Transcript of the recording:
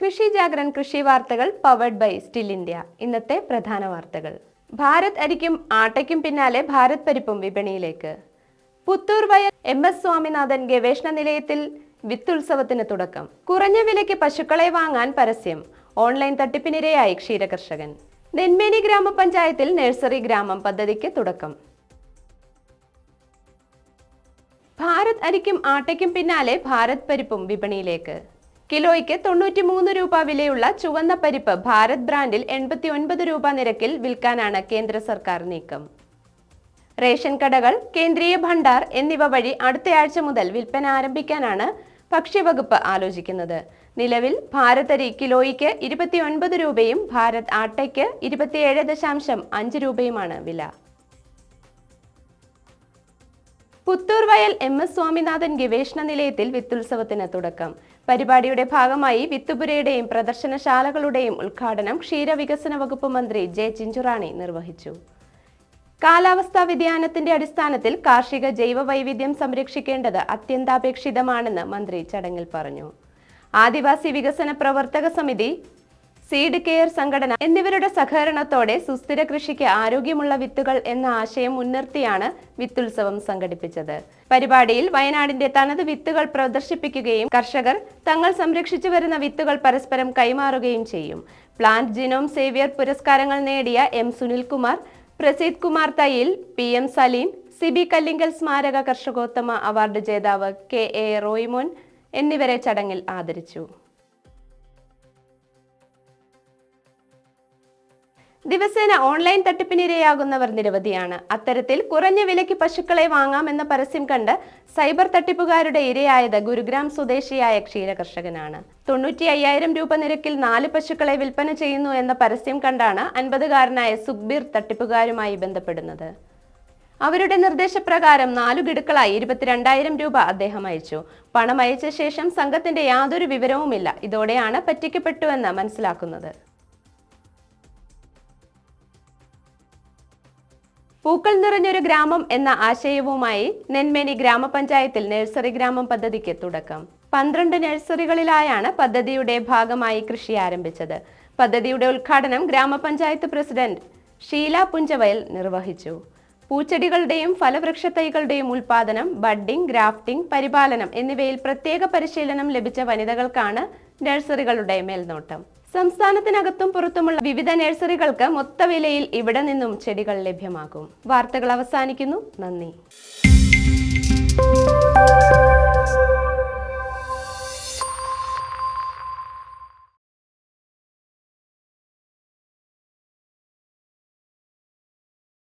കൃഷി ജാഗ്രൻ കൃഷി വാർത്തകൾ പവർഡ് ബൈ സ്റ്റിൽ ഇന്ത്യ ഇന്നത്തെ പ്രധാന വാർത്തകൾ. ഭാരത് അരിക്കും ആട്ടയ്ക്കും പിന്നാലെ ഭാരത് പരിപ്പും വിപണിയിലേക്ക്. പുത്തൂർ വയൽ എം എസ് സ്വാമിനാഥൻ ഗവേഷണ നിലയത്തിൽ വിത്തുത്സവത്തിന് തുടക്കം. കുറഞ്ഞ വിലയ്ക്ക് പശുക്കളെ വാങ്ങാൻ പരസ്യം. ഓൺലൈൻ തട്ടിപ്പിനിരയായി ക്ഷീരകർഷകൻ. നെന്മേനി ഗ്രാമപഞ്ചായത്തിൽ നഴ്സറി ഗ്രാമം പദ്ധതിക്ക് തുടക്കം. ഭാരത് അരിക്കും ആട്ടയ്ക്കും പിന്നാലെ ഭാരത് പരിപ്പും വിപണിയിലേക്ക്. കിലോയ്ക്ക് തൊണ്ണൂറ്റി മൂന്ന് രൂപ വിലയുള്ള ചുവന്ന പരിപ്പ് ഭാരത് ബ്രാൻഡിൽ എൺപത്തി ഒൻപത് രൂപ നിരക്കിൽ വിൽക്കാനാണ് കേന്ദ്ര സർക്കാർ നീക്കം. റേഷൻ കടകൾ കേന്ദ്രീയ ഭണ്ഡാർ എന്നിവ വഴി അടുത്തയാഴ്ച മുതൽ വിൽപ്പന ആരംഭിക്കാനാണ് ഭക്ഷ്യവകുപ്പ് ആലോചിക്കുന്നത്. നിലവിൽ ഭാരതരി കിലോയ്ക്ക് ഇരുപത്തി ഒൻപത് രൂപയും ഭാരത് ആട്ടയ്ക്ക് ഇരുപത്തിയേഴ് ദശാംശം അഞ്ച് രൂപയുമാണ് വില. പുത്തൂർ വയൽ എം എസ് സ്വാമിനാഥൻ ഗവേഷണ നിലയത്തിൽ വിത്തുത്സവത്തിന് തുടക്കം. പരിപാടിയുടെ ഭാഗമായി വിത്തുപുരയുടെയും പ്രദർശനശാലകളുടെയും ഉദ്ഘാടനം ക്ഷീരവികസന വകുപ്പ് മന്ത്രി ജെ ചിഞ്ചുറാണി നിർവഹിച്ചു. കാലാവസ്ഥാ വ്യതിയാനത്തിന്റെ അടിസ്ഥാനത്തിൽ കാർഷിക ജൈവ വൈവിധ്യം സംരക്ഷിക്കേണ്ടത് അത്യന്താപേക്ഷിതമാണെന്ന് മന്ത്രി ചടങ്ങിൽ പറഞ്ഞു. ആദിവാസി വികസന പ്രവർത്തക സമിതി സീഡ് കെയർ സംഘടന എന്നിവരുടെ സഹകരണത്തോടെ സുസ്ഥിര കൃഷിക്ക് ആരോഗ്യമുള്ള വിത്തുകൾ എന്ന ആശയം മുൻനിർത്തിയാണ് വിത്തുത്സവം സംഘടിപ്പിച്ചത്. പരിപാടിയിൽ വയനാടിന്റെ തനത് വിത്തുകൾ പ്രദർശിപ്പിക്കുകയും കർഷകർ തങ്ങൾ സംരക്ഷിച്ചു വരുന്ന വിത്തുകൾ പരസ്പരം കൈമാറുകയും ചെയ്യും. പ്ലാന്റ് ജിനോം സേവിയർ പുരസ്കാരങ്ങൾ നേടിയ M Sunilkumar Praseed Kumar Thayyil P M Saleem Sibi Kallingal സ്മാരക കർഷകോത്തമ അവാർഡ് ജേതാവ് കെ എ റോയ്മോൻ എന്നിവരെ ചടങ്ങിൽ ആദരിച്ചു. ദിവസേന ഓൺലൈൻ തട്ടിപ്പിനിരയാകുന്നവർ നിരവധിയാണ്. അത്തരത്തിൽ കുറഞ്ഞ വിലയ്ക്ക് പശുക്കളെ വാങ്ങാമെന്ന പരസ്യം കണ്ട് സൈബർ തട്ടിപ്പുകാരുടെ ഇരയായത് ഗുരുഗ്രാം സ്വദേശിയായ ക്ഷീരകർഷകനാണ് തൊണ്ണൂറ്റി അയ്യായിരം രൂപ നിരക്കിൽ നാല് പശുക്കളെ വിൽപ്പന ചെയ്യുന്നു എന്ന പരസ്യം കണ്ടാണ് അൻപതുകാരനായ സുഖ്ബീർ തട്ടിപ്പുകാരുമായി ബന്ധപ്പെടുന്നത്. അവരുടെ നിർദ്ദേശപ്രകാരം നാലു ഗഡുക്കളായി ഇരുപത്തിരണ്ടായിരം രൂപ അദ്ദേഹം അയച്ചു. പണം അയച്ച ശേഷം സംഘത്തിന്റെ യാതൊരു വിവരവുമില്ല. ഇതോടെയാണ് പറ്റിക്കപ്പെട്ടുവെന്ന് മനസ്സിലാക്കുന്നത്. പൂക്കൾ നിറഞ്ഞൊരു ഗ്രാമം എന്ന ആശയവുമായി നെന്മേനി ഗ്രാമപഞ്ചായത്തിൽ നഴ്സറി ഗ്രാമം പദ്ധതിക്ക് തുടക്കം. പന്ത്രണ്ട് നഴ്സറികളിലായാണ് പദ്ധതിയുടെ ഭാഗമായി കൃഷി ആരംഭിച്ചത്. പദ്ധതിയുടെ ഉദ്ഘാടനം ഗ്രാമപഞ്ചായത്ത് പ്രസിഡന്റ് ഷീല പുഞ്ചവയൽ നിർവഹിച്ചു. പൂച്ചെടികളുടെയും ഫലവൃക്ഷ തൈകളുടെയും ഉൽപാദനം ബഡ്ഡിംഗ് ഗ്രാഫ്റ്റിംഗ് പരിപാലനം എന്നിവയിൽ പ്രത്യേക പരിശീലനം ലഭിച്ച വനിതകൾക്കാണ് നഴ്സറികളുടെ മേൽനോട്ടം. സംസ്ഥാനത്തിനകത്തും പുറത്തുമുള്ള വിവിധ നഴ്സറികൾക്ക് മൊത്തവിലയിൽ ഇവിടെ നിന്നും ചെടികൾ ലഭ്യമാകും. വാർത്തകൾ അവസാനിക്കുന്നു. നന്ദി.